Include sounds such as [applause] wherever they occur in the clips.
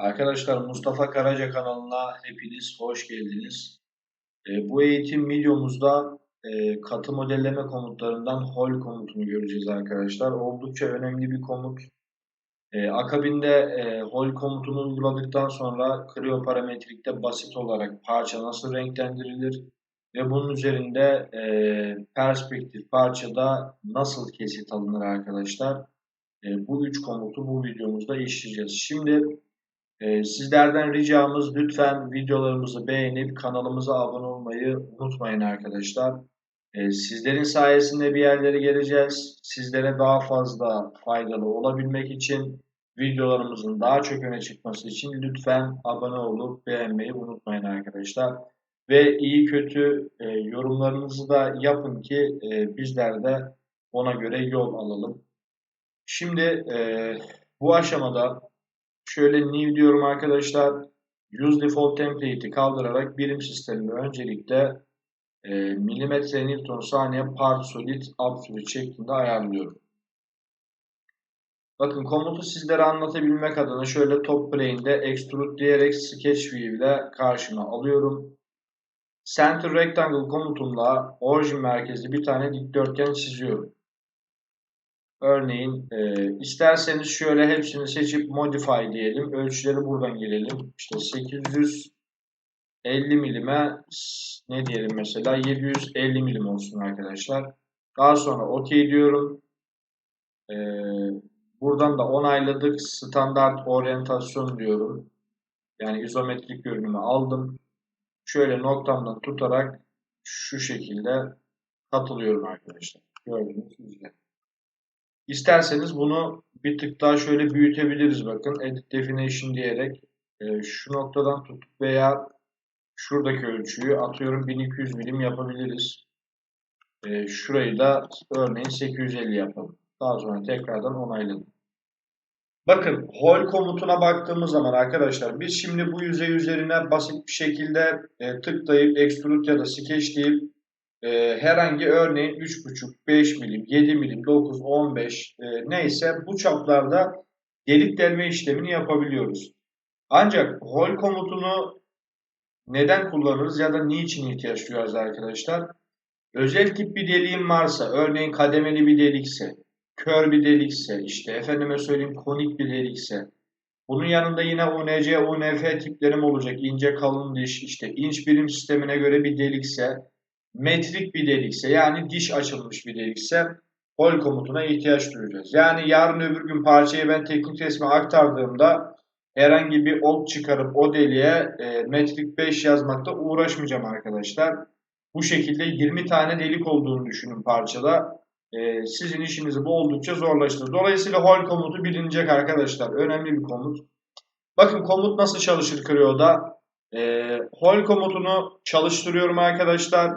Arkadaşlar Mustafa Karaca kanalına hepiniz hoş geldiniz. E, bu eğitim videomuzda e, katı modelleme komutlarından hol komutunu göreceğiz arkadaşlar. Oldukça önemli bir komut. E, akabinde e, hol komutunu uyguladıktan sonra krioparametrikte basit olarak parça nasıl renklendirilir ve bunun üzerinde e, perspektif parçada nasıl kesit alınır arkadaşlar. E, bu üç komutu bu videomuzda işleyeceğiz. Şimdi ee, sizlerden ricamız lütfen videolarımızı beğenip kanalımıza abone olmayı unutmayın arkadaşlar. Ee, sizlerin sayesinde bir yerlere geleceğiz. Sizlere daha fazla faydalı olabilmek için videolarımızın daha çok öne çıkması için lütfen abone olup beğenmeyi unutmayın arkadaşlar. Ve iyi kötü e, yorumlarınızı da yapın ki e, bizler de ona göre yol alalım. Şimdi e, bu aşamada Şöyle new diyorum arkadaşlar. Use default template'i kaldırarak birim sistemini öncelikle e, milimetre newton saniye part solid absolute şeklinde ayarlıyorum. Bakın komutu sizlere anlatabilmek adına şöyle top plane'de extrude diyerek sketch view ile karşıma alıyorum. Center rectangle komutumla origin merkezli bir tane dikdörtgen çiziyorum. Örneğin e, isterseniz şöyle hepsini seçip modify diyelim. Ölçüleri buradan girelim. İşte 850 milime ne diyelim mesela 750 milim olsun arkadaşlar. Daha sonra OK diyorum. E, buradan da onayladık. Standart oryantasyon diyorum. Yani izometrik görünümü aldım. Şöyle noktamdan tutarak şu şekilde katılıyorum arkadaşlar. Gördüğünüz üzere. İsterseniz bunu bir tık daha şöyle büyütebiliriz bakın. Edit Definition diyerek e, şu noktadan tutup veya şuradaki ölçüyü atıyorum 1200 milim yapabiliriz. E, şurayı da örneğin 850 yapalım. Daha sonra tekrardan onayladım. Bakın hol komutuna baktığımız zaman arkadaşlar biz şimdi bu yüzey üzerine basit bir şekilde e, tıklayıp extrude ya da sketch deyip e, herhangi örneğin 3.5, 5 milim, 7 milim, 9, 15 e, neyse bu çaplarda delik delme işlemini yapabiliyoruz. Ancak hol komutunu neden kullanırız ya da niçin ihtiyaç duyarız arkadaşlar? Özel tip bir deliğim varsa, örneğin kademeli bir delikse, kör bir delikse, işte efendime söyleyeyim konik bir delikse, bunun yanında yine UNC, UNF tiplerim olacak. ince kalın diş, işte inç birim sistemine göre bir delikse, metrik bir delikse yani diş açılmış bir delikse hol komutuna ihtiyaç duyacağız. Yani yarın öbür gün parçayı ben teknik resme aktardığımda herhangi bir ok çıkarıp o deliğe e, metrik 5 yazmakta uğraşmayacağım arkadaşlar. Bu şekilde 20 tane delik olduğunu düşünün parçada. E, sizin işinizi bu oldukça zorlaştırır. Dolayısıyla hol komutu bilinecek arkadaşlar. Önemli bir komut. Bakın komut nasıl çalışır Creo'da. E, hol komutunu çalıştırıyorum arkadaşlar.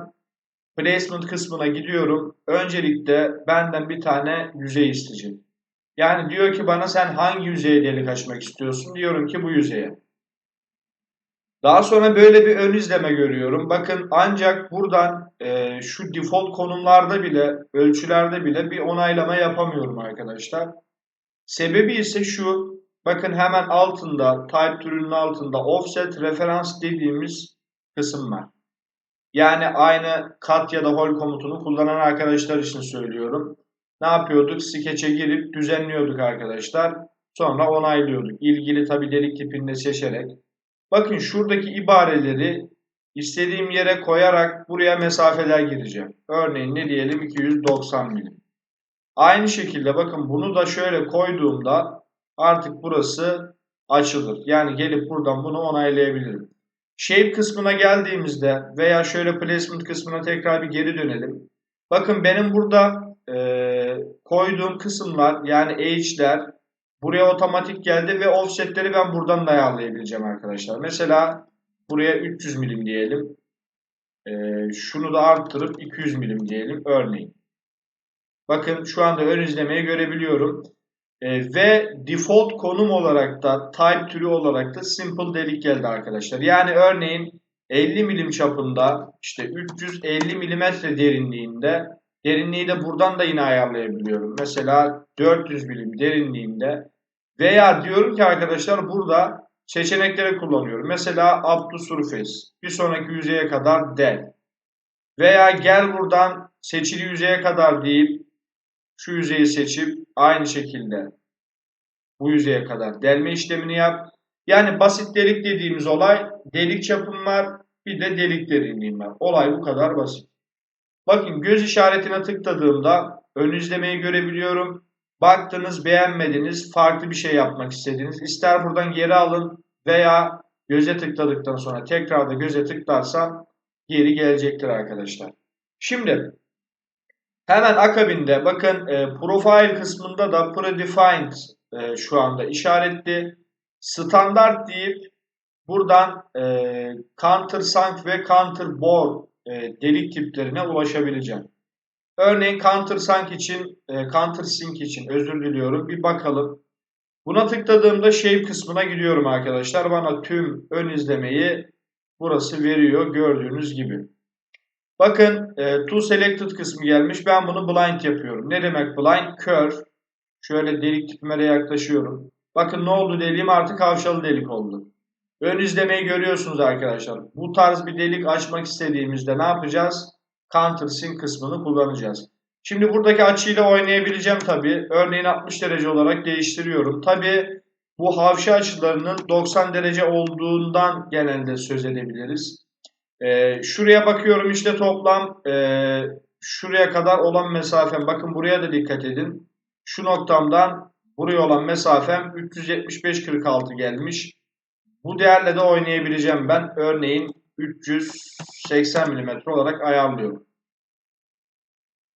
Placement kısmına gidiyorum. Öncelikle benden bir tane yüzey isteyecek. Yani diyor ki bana sen hangi yüzeye delik açmak istiyorsun? Diyorum ki bu yüzeye. Daha sonra böyle bir ön izleme görüyorum. Bakın ancak buradan e, şu default konumlarda bile, ölçülerde bile bir onaylama yapamıyorum arkadaşlar. Sebebi ise şu. Bakın hemen altında, type türünün altında offset referans dediğimiz kısım var. Yani aynı kat ya da hol komutunu kullanan arkadaşlar için söylüyorum. Ne yapıyorduk? Skeç'e girip düzenliyorduk arkadaşlar. Sonra onaylıyorduk. İlgili tabi delik tipini seçerek. Bakın şuradaki ibareleri istediğim yere koyarak buraya mesafeler gireceğim. Örneğin ne diyelim 290 milim. Aynı şekilde bakın bunu da şöyle koyduğumda artık burası açılır. Yani gelip buradan bunu onaylayabilirim. Shape kısmına geldiğimizde veya şöyle placement kısmına tekrar bir geri dönelim. Bakın benim burada e, koyduğum kısımlar yani H'ler buraya otomatik geldi ve offsetleri ben buradan da ayarlayabileceğim arkadaşlar. Mesela buraya 300 milim diyelim. E, şunu da arttırıp 200 milim diyelim örneğin. Bakın şu anda ön izlemeyi görebiliyorum. E, ve default konum olarak da type türü olarak da simple delik geldi arkadaşlar. Yani örneğin 50 milim çapında işte 350 milimetre derinliğinde derinliği de buradan da yine ayarlayabiliyorum. Mesela 400 milim derinliğinde veya diyorum ki arkadaşlar burada seçenekleri kullanıyorum. Mesela up to surface. Bir sonraki yüzeye kadar del. Veya gel buradan seçili yüzeye kadar deyip şu yüzeyi seçip aynı şekilde bu yüzeye kadar delme işlemini yap. Yani basit delik dediğimiz olay delik çapım var bir de delik derinliğim var. Olay bu kadar basit. Bakın göz işaretine tıkladığımda ön izlemeyi görebiliyorum. Baktınız beğenmediniz farklı bir şey yapmak istediniz. İster buradan geri alın veya göze tıkladıktan sonra tekrar da göze tıklarsam geri gelecektir arkadaşlar. Şimdi hemen akabinde bakın e, profile kısmında da predefined e, şu anda işaretli. Standart deyip buradan e, countersunk ve counterbore e, delik tiplerine ulaşabileceğim. Örneğin countersunk için, e, countersink için özür diliyorum. Bir bakalım. Buna tıkladığımda shape kısmına gidiyorum arkadaşlar. Bana tüm ön izlemeyi burası veriyor gördüğünüz gibi. Bakın e, to selected kısmı gelmiş. Ben bunu blind yapıyorum. Ne demek blind? Kör. Şöyle delik tipime yaklaşıyorum. Bakın ne oldu deliğim artık havşalı delik oldu. Ön izlemeyi görüyorsunuz arkadaşlar. Bu tarz bir delik açmak istediğimizde ne yapacağız? Countersink kısmını kullanacağız. Şimdi buradaki açıyla oynayabileceğim tabi. Örneğin 60 derece olarak değiştiriyorum. Tabi bu havşa açılarının 90 derece olduğundan genelde söz edebiliriz. Ee, şuraya bakıyorum işte toplam e, şuraya kadar olan mesafem. Bakın buraya da dikkat edin. Şu noktamdan buraya olan mesafem 375-46 gelmiş. Bu değerle de oynayabileceğim ben. Örneğin 380 mm olarak ayarlıyorum.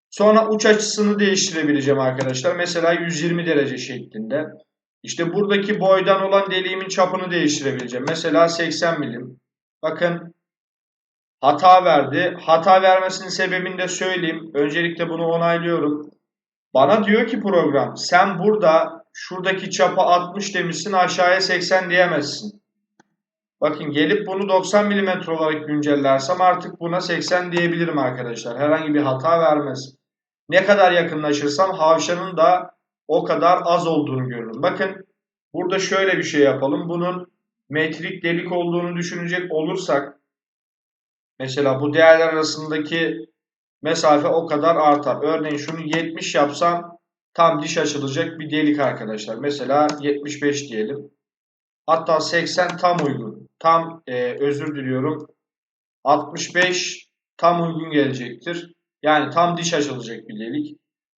Sonra uç açısını değiştirebileceğim arkadaşlar. Mesela 120 derece şeklinde. İşte buradaki boydan olan deliğimin çapını değiştirebileceğim. Mesela 80 milim. Bakın hata verdi. Hata vermesinin sebebini de söyleyeyim. Öncelikle bunu onaylıyorum. Bana diyor ki program sen burada şuradaki çapa 60 demişsin aşağıya 80 diyemezsin. Bakın gelip bunu 90 mm olarak güncellersem artık buna 80 diyebilirim arkadaşlar. Herhangi bir hata vermez. Ne kadar yakınlaşırsam havşanın da o kadar az olduğunu görürüm. Bakın burada şöyle bir şey yapalım. Bunun metrik delik olduğunu düşünecek olursak mesela bu değerler arasındaki mesafe o kadar artar. Örneğin şunu 70 yapsam tam diş açılacak bir delik arkadaşlar. Mesela 75 diyelim. Hatta 80 tam uygun. Tam e, özür diliyorum. 65 tam uygun gelecektir. Yani tam diş açılacak bir delik.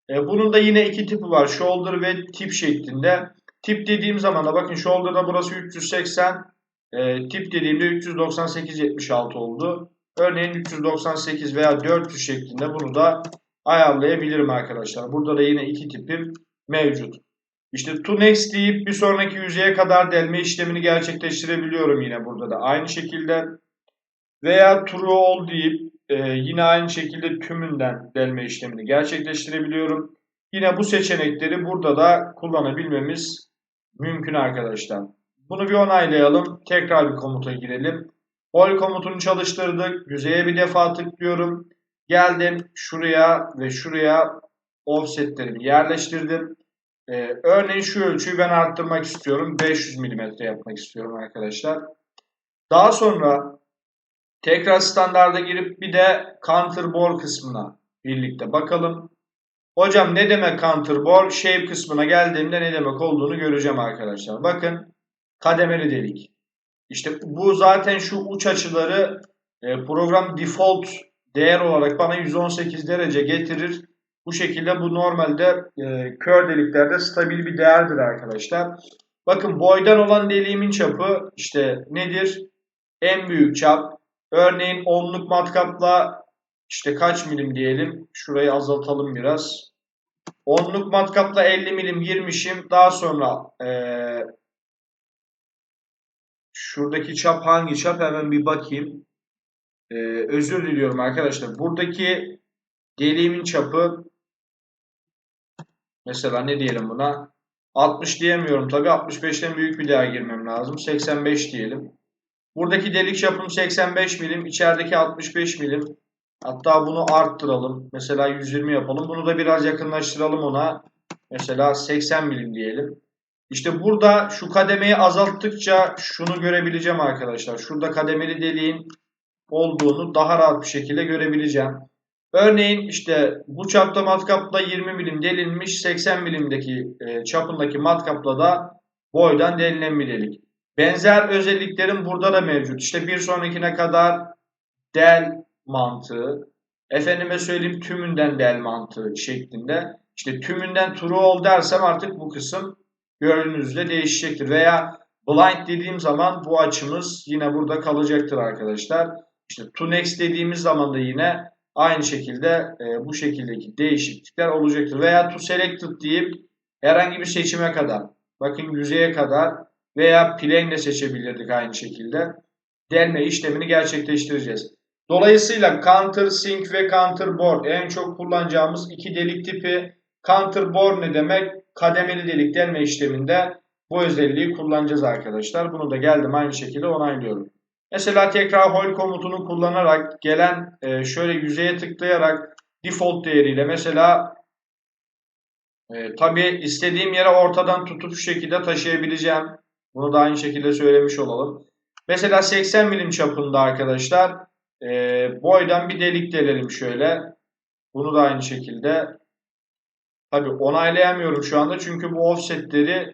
E, bunun da yine iki tipi var. Shoulder ve tip şeklinde. Tip dediğim zaman da bakın shoulder'da burası 380. E, tip dediğimde 398-76 oldu. Örneğin 398 veya 400 şeklinde bunu da ayarlayabilirim arkadaşlar. Burada da yine iki tipim mevcut. İşte to next deyip bir sonraki yüzeye kadar delme işlemini gerçekleştirebiliyorum yine burada da. Aynı şekilde veya true all deyip e, yine aynı şekilde tümünden delme işlemini gerçekleştirebiliyorum. Yine bu seçenekleri burada da kullanabilmemiz mümkün arkadaşlar. Bunu bir onaylayalım. Tekrar bir komuta girelim. All komutunu çalıştırdık. Yüzeye bir defa tıklıyorum. Geldim şuraya ve şuraya offsetlerimi yerleştirdim. Ee, örneğin şu ölçüyü ben arttırmak istiyorum. 500 mm yapmak istiyorum arkadaşlar. Daha sonra tekrar standarda girip bir de counter bore kısmına birlikte bakalım. Hocam ne demek counter bore? Shape kısmına geldiğimde ne demek olduğunu göreceğim arkadaşlar. Bakın kademeli delik. İşte bu zaten şu uç açıları e, program default değer olarak bana 118 derece getirir. Bu şekilde bu normalde e, kör deliklerde stabil bir değerdir arkadaşlar. Bakın boydan olan deliğimin çapı işte nedir? En büyük çap. Örneğin onluk matkapla işte kaç milim diyelim. Şurayı azaltalım biraz. Onluk matkapla 50 milim girmişim. Daha sonra e, şuradaki çap hangi çap hemen bir bakayım. E, özür diliyorum arkadaşlar. Buradaki deliğimin çapı Mesela ne diyelim buna? 60 diyemiyorum tabi. 65'ten büyük bir değer girmem lazım. 85 diyelim. Buradaki delik çapım 85 milim. içerideki 65 milim. Hatta bunu arttıralım. Mesela 120 yapalım. Bunu da biraz yakınlaştıralım ona. Mesela 80 milim diyelim. İşte burada şu kademeyi azalttıkça şunu görebileceğim arkadaşlar. Şurada kademeli deliğin olduğunu daha rahat bir şekilde görebileceğim. Örneğin işte bu çapta matkapla 20 milim delinmiş 80 milimdeki e, çapındaki matkapla da boydan delinen bir delik. Benzer özelliklerin burada da mevcut. İşte bir sonrakine kadar del mantığı, efendime söyleyeyim tümünden del mantığı şeklinde. İşte tümünden true ol dersem artık bu kısım gördüğünüz üzere değişecektir. Veya blind dediğim zaman bu açımız yine burada kalacaktır arkadaşlar. İşte to next dediğimiz zaman da yine aynı şekilde e, bu şekildeki değişiklikler olacaktır. Veya to selected deyip herhangi bir seçime kadar bakın yüzeye kadar veya plane seçebilirdik aynı şekilde. Delme işlemini gerçekleştireceğiz. Dolayısıyla counter sink ve counter bore en çok kullanacağımız iki delik tipi. Counter bore ne demek? Kademeli delik delme işleminde bu özelliği kullanacağız arkadaşlar. Bunu da geldim aynı şekilde onaylıyorum. Mesela tekrar hol komutunu kullanarak gelen e, şöyle yüzeye tıklayarak default değeriyle mesela e, tabi istediğim yere ortadan tutup şu şekilde taşıyabileceğim. Bunu da aynı şekilde söylemiş olalım. Mesela 80 milim çapında arkadaşlar e, boydan bir delik delelim şöyle. Bunu da aynı şekilde. Tabi onaylayamıyorum şu anda çünkü bu offsetleri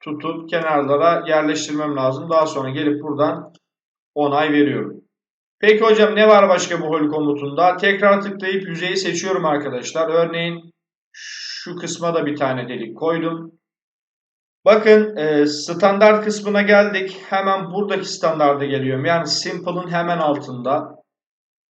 tutup kenarlara yerleştirmem lazım. Daha sonra gelip buradan onay veriyorum. Peki hocam ne var başka bu hol komutunda? Tekrar tıklayıp yüzeyi seçiyorum arkadaşlar. Örneğin şu kısma da bir tane delik koydum. Bakın e, standart kısmına geldik. Hemen buradaki standarda geliyorum. Yani simple'ın hemen altında.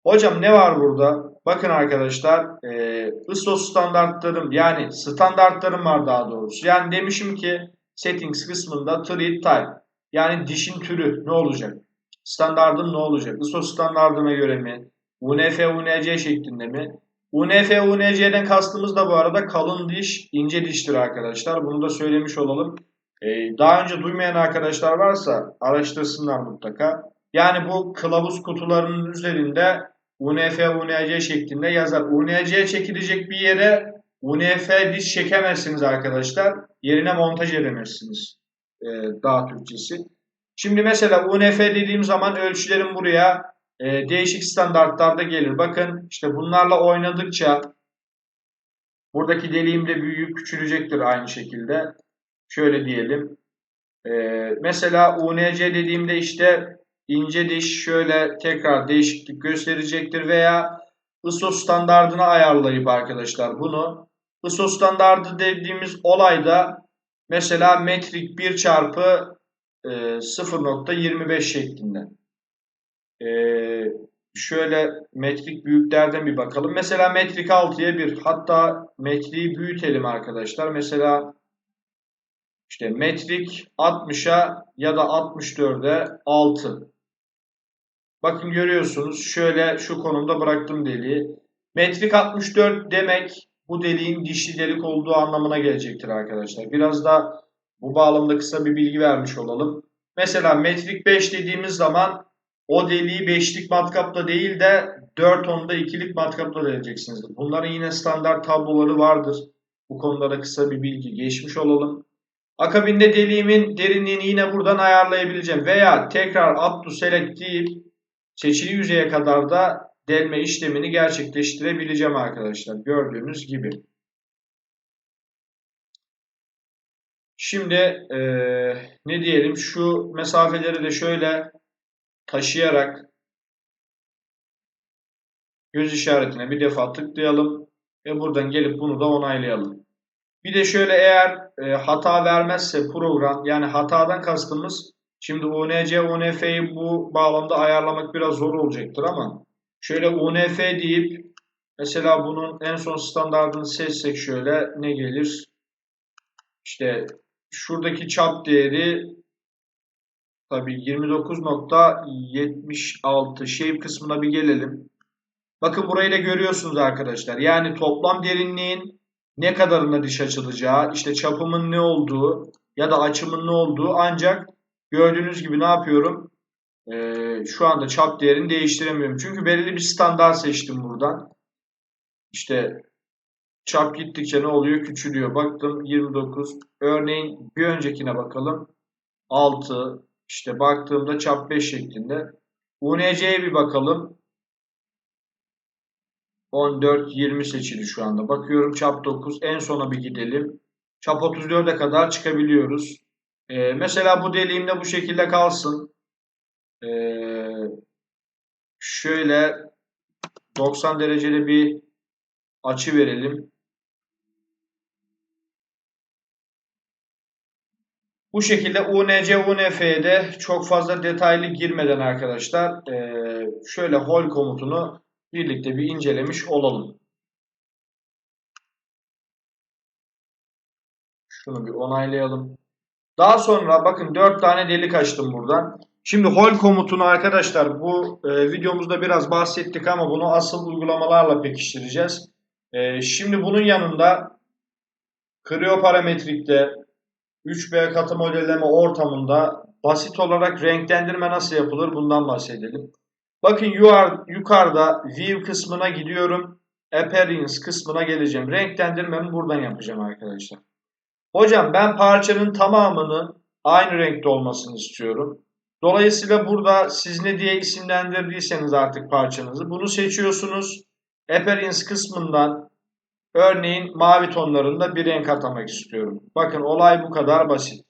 Hocam ne var burada? Bakın arkadaşlar e, ISO standartlarım yani standartlarım var daha doğrusu. Yani demişim ki settings kısmında treat type yani dişin türü ne olacak? Standardım ne olacak? ISO standartına göre mi? UNF, UNC şeklinde mi? UNF, UNC'den kastımız da bu arada kalın diş, ince diştir arkadaşlar. Bunu da söylemiş olalım. Ee, daha önce duymayan arkadaşlar varsa araştırsınlar mutlaka. Yani bu kılavuz kutularının üzerinde UNF, UNC şeklinde yazar. UNC çekilecek bir yere UNF diş çekemezsiniz arkadaşlar. Yerine montaj edemezsiniz. Ee, daha Türkçesi. Şimdi mesela UNF dediğim zaman ölçülerim buraya e, değişik standartlarda gelir. Bakın işte bunlarla oynadıkça buradaki deliğim de büyüyüp küçülecektir aynı şekilde. Şöyle diyelim. E, mesela UNC dediğimde işte ince diş şöyle tekrar değişiklik gösterecektir veya ISO standardına ayarlayıp arkadaşlar bunu ISO standardı dediğimiz olayda mesela metrik 1 çarpı 0.25 e, şeklinde. Ee, şöyle metrik büyüklerden bir bakalım. Mesela metrik 6'ya 1. Hatta metriği büyütelim arkadaşlar. Mesela işte metrik 60'a ya da 64'e 6. Bakın görüyorsunuz şöyle şu konumda bıraktım deliği. Metrik 64 demek bu deliğin dişli delik olduğu anlamına gelecektir arkadaşlar. Biraz da bu bağlamda kısa bir bilgi vermiş olalım. Mesela metrik 5 dediğimiz zaman o deliği 5'lik matkapla değil de 4 onda 2'lik matkapla deleceksiniz. Bunların yine standart tabloları vardır. Bu konuda da kısa bir bilgi geçmiş olalım. Akabinde deliğimin derinliğini yine buradan ayarlayabileceğim. Veya tekrar up to select deyip seçili yüzeye kadar da delme işlemini gerçekleştirebileceğim arkadaşlar. Gördüğünüz gibi. Şimdi e, ne diyelim şu mesafeleri de şöyle taşıyarak göz işaretine bir defa tıklayalım ve buradan gelip bunu da onaylayalım. Bir de şöyle eğer e, hata vermezse program yani hatadan kastımız şimdi UNC, UNF'yi bu bağlamda ayarlamak biraz zor olacaktır ama şöyle UNF deyip mesela bunun en son standartını seçsek şöyle ne gelir? İşte şuradaki çap değeri tabi 29.76 shape kısmına bir gelelim. Bakın burayı da görüyorsunuz arkadaşlar. Yani toplam derinliğin ne kadarına diş açılacağı, işte çapımın ne olduğu ya da açımın ne olduğu ancak gördüğünüz gibi ne yapıyorum? Ee, şu anda çap değerini değiştiremiyorum. Çünkü belirli bir standart seçtim buradan. İşte çap gittikçe ne oluyor? Küçülüyor. Baktım 29. Örneğin bir öncekine bakalım. 6. İşte baktığımda çap 5 şeklinde. UNC'ye bir bakalım. 14, 20 seçili şu anda. Bakıyorum çap 9. En sona bir gidelim. Çap 34'e kadar çıkabiliyoruz. Ee, mesela bu deliğimde bu şekilde kalsın. Ee, şöyle 90 dereceli bir açı verelim. Bu şekilde UNC, UNF'de çok fazla detaylı girmeden arkadaşlar e, şöyle hol komutunu birlikte bir incelemiş olalım. Şunu bir onaylayalım. Daha sonra bakın 4 tane delik açtım buradan. Şimdi hol komutunu arkadaşlar bu e, videomuzda biraz bahsettik ama bunu asıl uygulamalarla pekiştireceğiz. E, şimdi bunun yanında krioparametrikte 3B katı modelleme ortamında basit olarak renklendirme nasıl yapılır bundan bahsedelim. Bakın yukarıda View kısmına gidiyorum. Appearance kısmına geleceğim. Renklendirmemi buradan yapacağım arkadaşlar. Hocam ben parçanın tamamının aynı renkte olmasını istiyorum. Dolayısıyla burada siz ne diye isimlendirdiyseniz artık parçanızı bunu seçiyorsunuz. Appearance kısmından örneğin mavi tonlarında bir renk atamak istiyorum. Bakın olay bu kadar basit.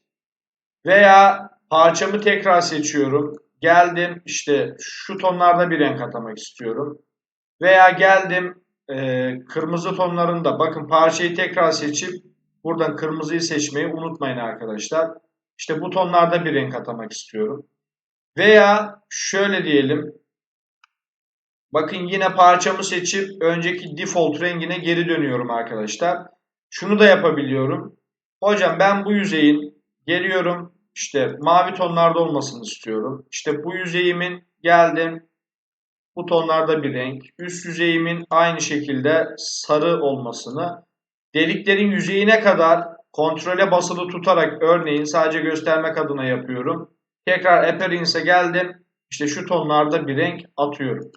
Veya parçamı tekrar seçiyorum. Geldim işte şu tonlarda bir renk atamak istiyorum. Veya geldim e, kırmızı tonlarında bakın parçayı tekrar seçip buradan kırmızıyı seçmeyi unutmayın arkadaşlar. İşte bu tonlarda bir renk atamak istiyorum. Veya şöyle diyelim. Bakın yine parçamı seçip önceki default rengine geri dönüyorum arkadaşlar. Şunu da yapabiliyorum. Hocam ben bu yüzeyin geliyorum işte mavi tonlarda olmasını istiyorum. İşte bu yüzeyimin geldim bu tonlarda bir renk. Üst yüzeyimin aynı şekilde sarı olmasını deliklerin yüzeyine kadar kontrole basılı tutarak örneğin sadece göstermek adına yapıyorum. Tekrar appearance'e geldim. İşte şu tonlarda bir renk atıyorum.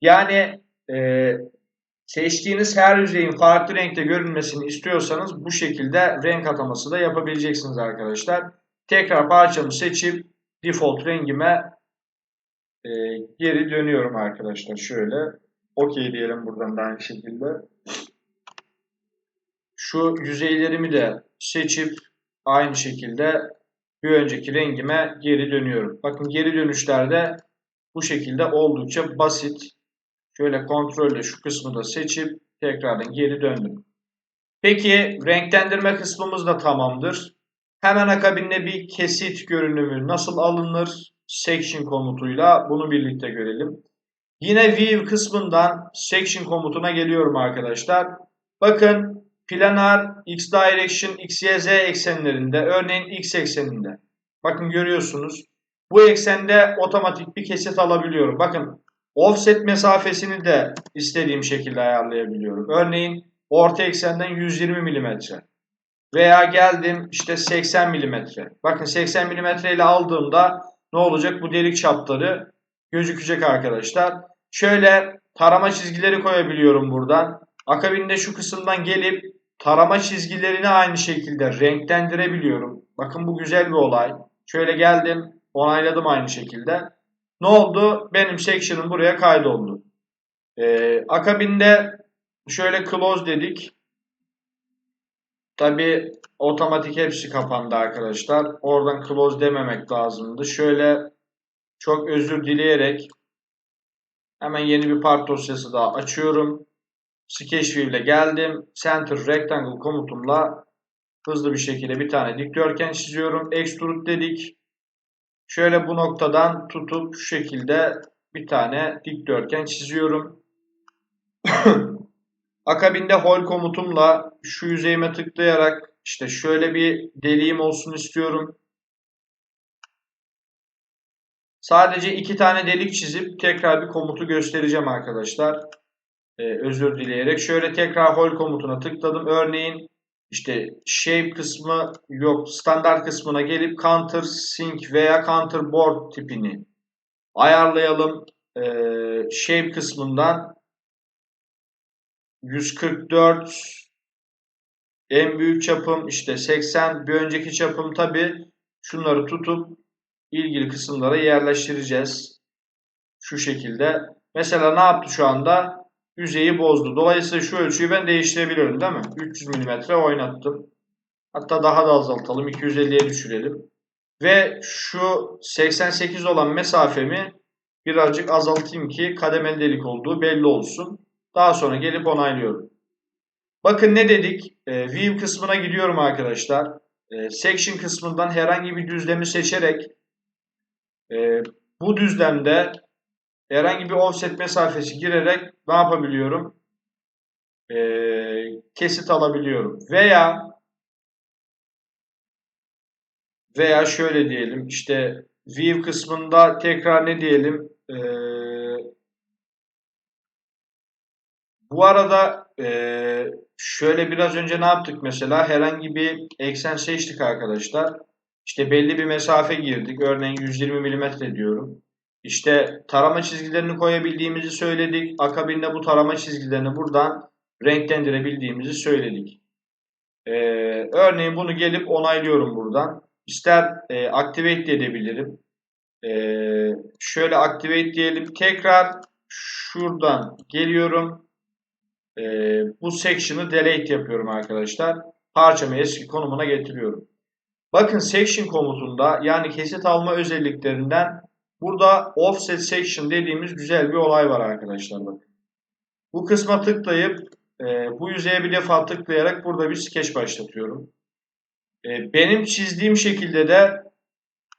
Yani e, seçtiğiniz her yüzeyin farklı renkte görünmesini istiyorsanız bu şekilde renk ataması da yapabileceksiniz arkadaşlar. Tekrar parçamı seçip default rengime e, geri dönüyorum arkadaşlar. Şöyle OK diyelim buradan da aynı şekilde. Şu yüzeylerimi de seçip aynı şekilde bir önceki rengime geri dönüyorum. Bakın geri dönüşlerde bu şekilde oldukça basit. Şöyle kontrolle şu kısmı da seçip tekrardan geri döndüm. Peki renklendirme kısmımız da tamamdır. Hemen akabinde bir kesit görünümü nasıl alınır? Section komutuyla bunu birlikte görelim. Yine view kısmından section komutuna geliyorum arkadaşlar. Bakın planar x direction x, y, z eksenlerinde örneğin x ekseninde. Bakın görüyorsunuz. Bu eksende otomatik bir kesit alabiliyorum. Bakın offset mesafesini de istediğim şekilde ayarlayabiliyorum. Örneğin orta eksenden 120 mm. Veya geldim işte 80 mm. Bakın 80 mm ile aldığımda ne olacak? Bu delik çapları gözükecek arkadaşlar. Şöyle tarama çizgileri koyabiliyorum buradan. Akabinde şu kısımdan gelip tarama çizgilerini aynı şekilde renklendirebiliyorum. Bakın bu güzel bir olay. Şöyle geldim, onayladım aynı şekilde. Ne oldu? Benim section'ım buraya kaydoldu. Ee, akabinde şöyle close dedik. Tabi otomatik hepsi kapandı arkadaşlar. Oradan close dememek lazımdı. Şöyle çok özür dileyerek hemen yeni bir part dosyası daha açıyorum. Sketch View ile geldim. Center Rectangle komutumla hızlı bir şekilde bir tane dikdörtgen çiziyorum. Extrude dedik. Şöyle bu noktadan tutup şu şekilde bir tane dikdörtgen çiziyorum. [coughs] Akabinde hol komutumla şu yüzeyime tıklayarak işte şöyle bir deliğim olsun istiyorum. Sadece iki tane delik çizip tekrar bir komutu göstereceğim arkadaşlar. Ee, özür dileyerek. Şöyle tekrar hol komutuna tıkladım. Örneğin işte shape kısmı yok. Standart kısmına gelip counter sync veya counter board tipini ayarlayalım. Ee, shape kısmından 144 en büyük çapım işte 80 bir önceki çapım tabi şunları tutup ilgili kısımlara yerleştireceğiz. Şu şekilde. Mesela ne yaptı şu anda? Yüzeyi bozdu. Dolayısıyla şu ölçüyü ben değiştirebiliyorum değil mi? 300 mm oynattım. Hatta daha da azaltalım. 250'ye düşürelim. Ve şu 88 olan mesafemi birazcık azaltayım ki kademeli delik olduğu belli olsun. Daha sonra gelip onaylıyorum. Bakın ne dedik? E, view kısmına gidiyorum arkadaşlar. E, section kısmından herhangi bir düzlemi seçerek e, bu düzlemde herhangi bir offset mesafesi girerek ne yapabiliyorum? E, kesit alabiliyorum. Veya veya şöyle diyelim işte view kısmında tekrar ne diyelim? E, bu arada e, şöyle biraz önce ne yaptık mesela? Herhangi bir eksen seçtik arkadaşlar. İşte belli bir mesafe girdik. Örneğin 120 mm diyorum. İşte tarama çizgilerini koyabildiğimizi söyledik. Akabinde bu tarama çizgilerini buradan renklendirebildiğimizi söyledik. Ee, örneğin bunu gelip onaylıyorum buradan. İster e, activate edebilirim. Ee, şöyle activate diyelim. Tekrar şuradan geliyorum. Ee, bu section'ı delete yapıyorum arkadaşlar. Parçamı eski konumuna getiriyorum. Bakın section komutunda yani kesit alma özelliklerinden burada offset section dediğimiz güzel bir olay var arkadaşlar. Bakın. Bu kısma tıklayıp e, bu yüzeye bir defa tıklayarak burada bir sketch başlatıyorum. E, benim çizdiğim şekilde de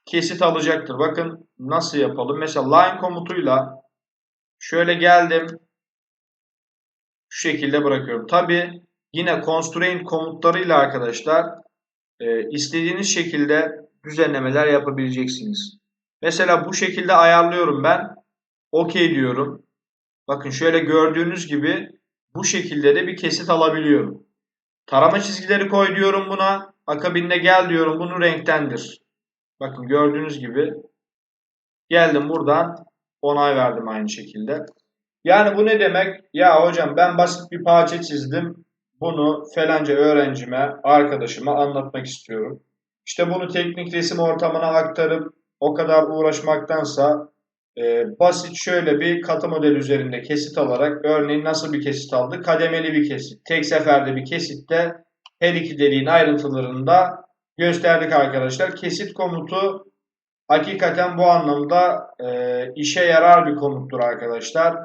kesit alacaktır. Bakın nasıl yapalım. Mesela line komutuyla şöyle geldim. Şu şekilde bırakıyorum. Tabi yine constraint komutlarıyla arkadaşlar e, istediğiniz şekilde düzenlemeler yapabileceksiniz. Mesela bu şekilde ayarlıyorum ben. OK diyorum. Bakın şöyle gördüğünüz gibi bu şekilde de bir kesit alabiliyorum. Tarama çizgileri koy diyorum buna. Akabinde gel diyorum bunu renktendir. Bakın gördüğünüz gibi geldim buradan onay verdim aynı şekilde. Yani bu ne demek? Ya hocam ben basit bir parça çizdim. Bunu falanca öğrencime, arkadaşıma anlatmak istiyorum. İşte bunu teknik resim ortamına aktarıp o kadar uğraşmaktansa e, basit şöyle bir katı model üzerinde kesit alarak örneğin nasıl bir kesit aldı? Kademeli bir kesit. Tek seferde bir kesitte her iki deliğin ayrıntılarını da gösterdik arkadaşlar. Kesit komutu hakikaten bu anlamda e, işe yarar bir komuttur arkadaşlar.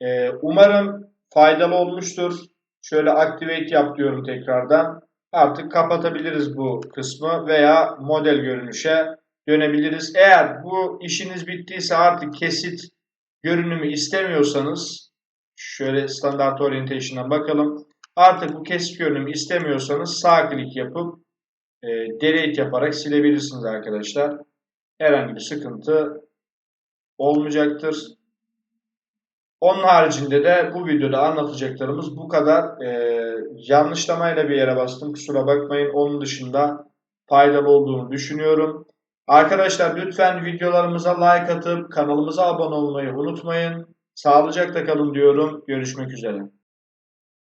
E, umarım faydalı olmuştur. Şöyle activate yap diyorum tekrardan. Artık kapatabiliriz bu kısmı veya model görünüşe dönebiliriz. Eğer bu işiniz bittiyse artık kesit görünümü istemiyorsanız şöyle standart orientation'a bakalım. Artık bu kesit görünümü istemiyorsanız sağ klik yapıp e, delete yaparak silebilirsiniz arkadaşlar. Herhangi bir sıkıntı olmayacaktır. Onun haricinde de bu videoda anlatacaklarımız bu kadar. Ee, yanlışlamayla bir yere bastım. Kusura bakmayın. Onun dışında faydalı olduğunu düşünüyorum. Arkadaşlar lütfen videolarımıza like atıp kanalımıza abone olmayı unutmayın. Sağlıcakla kalın diyorum. Görüşmek üzere.